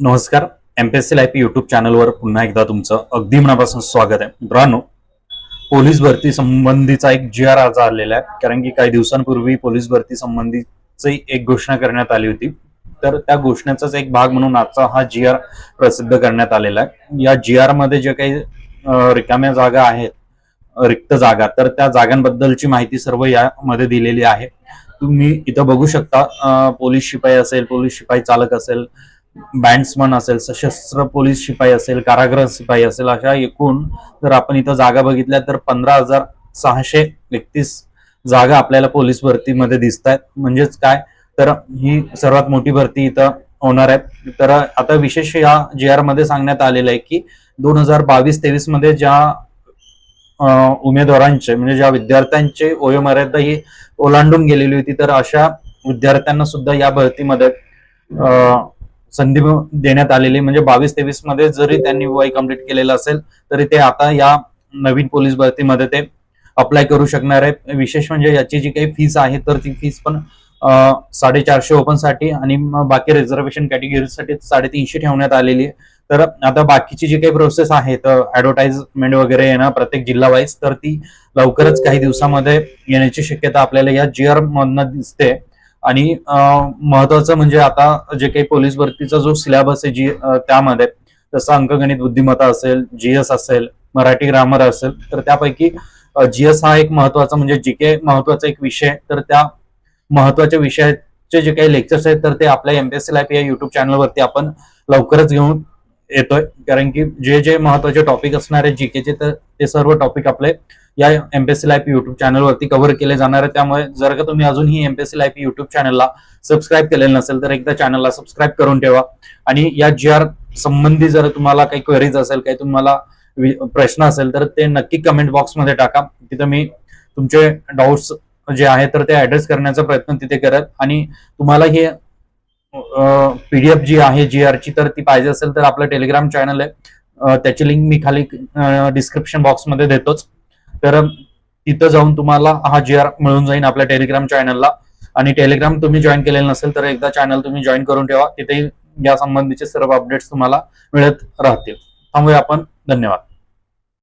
नमस्कार. MPSC life YouTube चॅनलवर पुन्हा एकदा तुमचं अगदी मनापासून स्वागत आहे. मित्रांनो पोलीस भरती संबंधीचा एक जी आर आज आलेला आहे. कारण की काही दिवसांपूर्वी पोलीस भरती संबंधीची एक घोषणा करण्यात आली होती. तर त्या घोषणेचाच एक भाग म्हणून आजचा हा जी आर प्रसिद्ध करण्यात आलेला आहे. या जी आरमध्ये जे काही रिकाम्या जागा आहेत रिक्त जागा तर त्या जागांबद्दलची माहिती सर्व यामध्ये दिलेली आहे. तुम्ही इथं बघू शकता पोलीस शिपाई असेल पोलीस शिपाई चालक असेल बँड्समन असेल सशस्त्र पोलीस शिपाई असेल कारागृह शिपाई असेल अशा एकूण जर आपण इथं जागा बघितल्या तर पंधरा हजार सहाशे एकतीस जागा आपल्याला पोलीस भरतीमध्ये दिसत आहेत म्हणजेच काय? तर ही सर्वात मोठी भरती इथं होणार आहे. तर आता विशेष या जी आरमध्ये सांगण्यात आलेलं आहे की दोन हजार बावीस तेवीसमध्ये ज्या उमेदवारांचे म्हणजे ज्या विद्यार्थ्यांचे वयोमर्यादा ही ओलांडून गेलेली होती. तर अशा विद्यार्थ्यांना सुद्धा या भरतीमध्ये संधी देण्यात आलेली म्हणजे बावीस तेवीसमध्ये जरी त्यांनी वय कंप्लीट केलेलं असेल तरी ते आता या नवीन पोलीस भरतीमध्ये ते अप्लाय करू शकणार आहे विशेष म्हणजे याची जी काही फीस आहे तर ती फीस पण साडेचारशे ओपनसाठी आणि मग बाकी रिझर्वेशन कॅटेगरीसाठी साडेतीनशे ठेवण्यात आलेली आहे. तर आता बाकीची जी काही प्रोसेस आहे तर ऍडव्हर्टाइजमेंट वगैरे येणं प्रत्येक जिल्हा वाईज तर ती लवकरच काही दिवसामध्ये येण्याची शक्यता आपल्याला या जी आर मधनं दिसते. आणि महत्वाचं म्हणजे आता जे काही पोलीस भरतीचा जो सिलेबस आहे जी त्यामध्ये जसं अंकगणित बुद्धिमत्ता असेल जीएस असेल मराठी ग्रामर असेल तर त्यापैकी जीएस हा एक महत्त्वाचा म्हणजे जी के महत्त्वाचा एक विषय तर त्या महत्त्वाच्या विषयाचे जे काही लेक्चर्स आहेत तर ते आपल्या एमपीएससी लाईफ या युट्यूब चॅनलवरती आपण लवकरच घेऊन येतोय. कारण की जे जे महत्त्वाचे टॉपिक असणार आहेत जीकेचे तर ते सर्व टॉपिक आपले या एमपीएससी लाईफ युट्यूब चॅनलवरती कव्हर केले जाणार आहे. त्यामुळे जर का तुम्ही अजूनही एमपीएससी लाईफ युट्यूब चॅनलला सबस्क्राईब केलेलं नसेल तर एकदा चॅनलला सबस्क्राईब करून ठेवा. आणि या जी आर संबंधी जर तुम्हाला काही क्वेरीज असेल काही तुम्हाला प्रश्न असेल तर ते नक्की कमेंट बॉक्समध्ये टाका. तिथं मी तुमचे डाऊट्स जे आहे तर ते ऍड्रेस करण्याचा प्रयत्न तिथे करत. आणि तुम्हाला हे पीडीएफ जी आहे जी आरची तर ती पाहिजे असेल तर आपलं टेलिग्राम चॅनल आहे. त्याची लिंक मी खाली डिस्क्रिप्शन बॉक्समध्ये देतोच. तर तिथं जाऊन तुम्हाला हा जी आर मिळून जाईल आपल्या टेलिग्राम चॅनलला आणि टेलिग्राम तुम्ही जॉईन केलेलं नसेल तर एकदा चॅनल तुम्ही जॉईन करून ठेवा. तिथेही या संबंधीचे सर्व अपडेट्स तुम्हाला मिळत राहतील. थांबूया आपण. धन्यवाद.